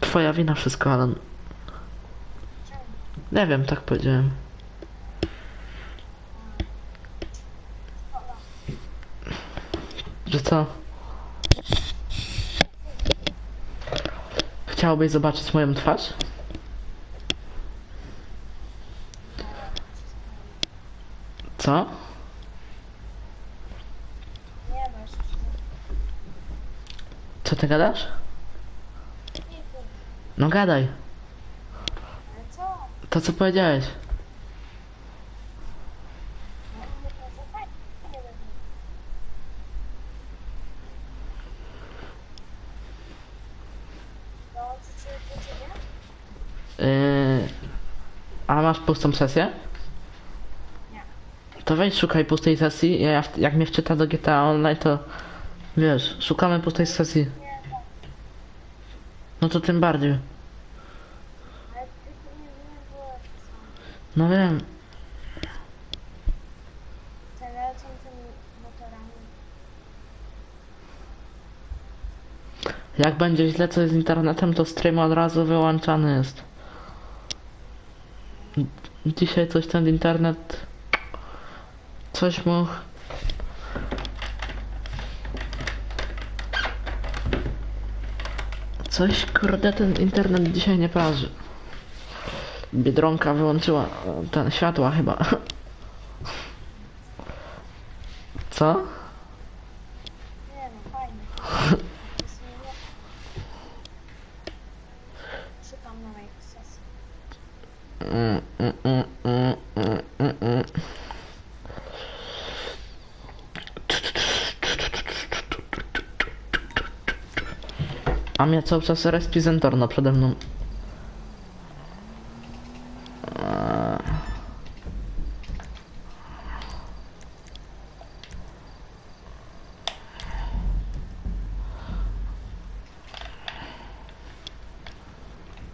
Twoja wina wszystko. Czemu? Nie wiem, tak powiedziałem. Że co? Chciałbyś zobaczyć moją twarz? Co? Co ty gadasz? No gadaj. Ale co? To co powiedziałeś? No? Yy... A masz pustą sesję? Nie. To weź szukaj pustej sesji. Ja, jak mnie wczyta do GTA Online, to wiesz, szukamy pustej sesji. No to tym bardziej. Ale tylko nie, było. No wiem. Te lecą tymi motorami. Jak będzie źle coś z internetem, to stream od razu wyłączany jest. Dzisiaj coś ten internet... Coś mu... Coś kurde ten internet dzisiaj nie parzy. Biedronka wyłączyła e, ten światła chyba. Co? Nie no, fajnie. Sesji. Mm, mm, mm, mm, mm, mm, mm. A mnie cały czas respi Zentorno przede mną.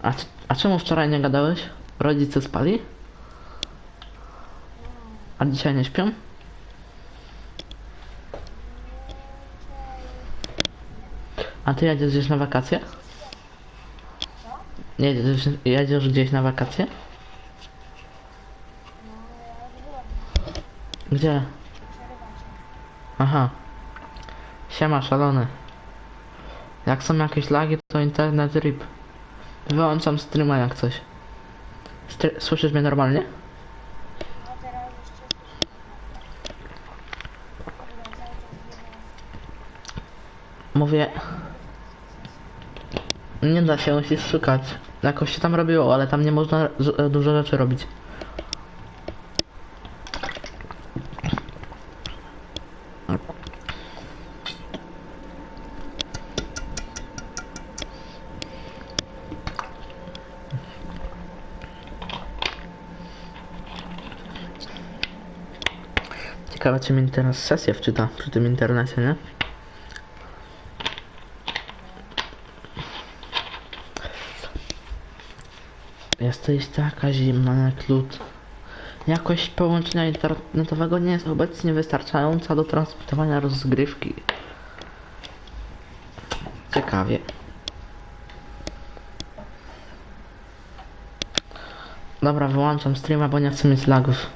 A, a czemu wczoraj nie gadałeś? Rodzice spali? A dzisiaj nie śpią? A ty jedziesz gdzieś na wakacje? Co? Jedziesz, jedziesz gdzieś na wakacje? Gdzie? Aha. Siema, szalony. Jak są jakieś lagi, to internet rip. Wyłączam streama jak coś. Stry- Słyszysz mnie normalnie? No teraz jeszcze słyszę. Dobra, cały czas było. Mówię... Nie da się, musisz szukać. Jakoś się tam robiło, ale tam nie można z- dużo rzeczy robić. Ciekawe, czy mi teraz sesję wczyta przy tym internecie, nie? Jesteś taka zimna jak lód. Jakość połączenia internetowego nie jest obecnie wystarczająca do transmitowania rozgrywki. Ciekawie. Dobra, wyłączam streama, bo nie chcę mieć lagów.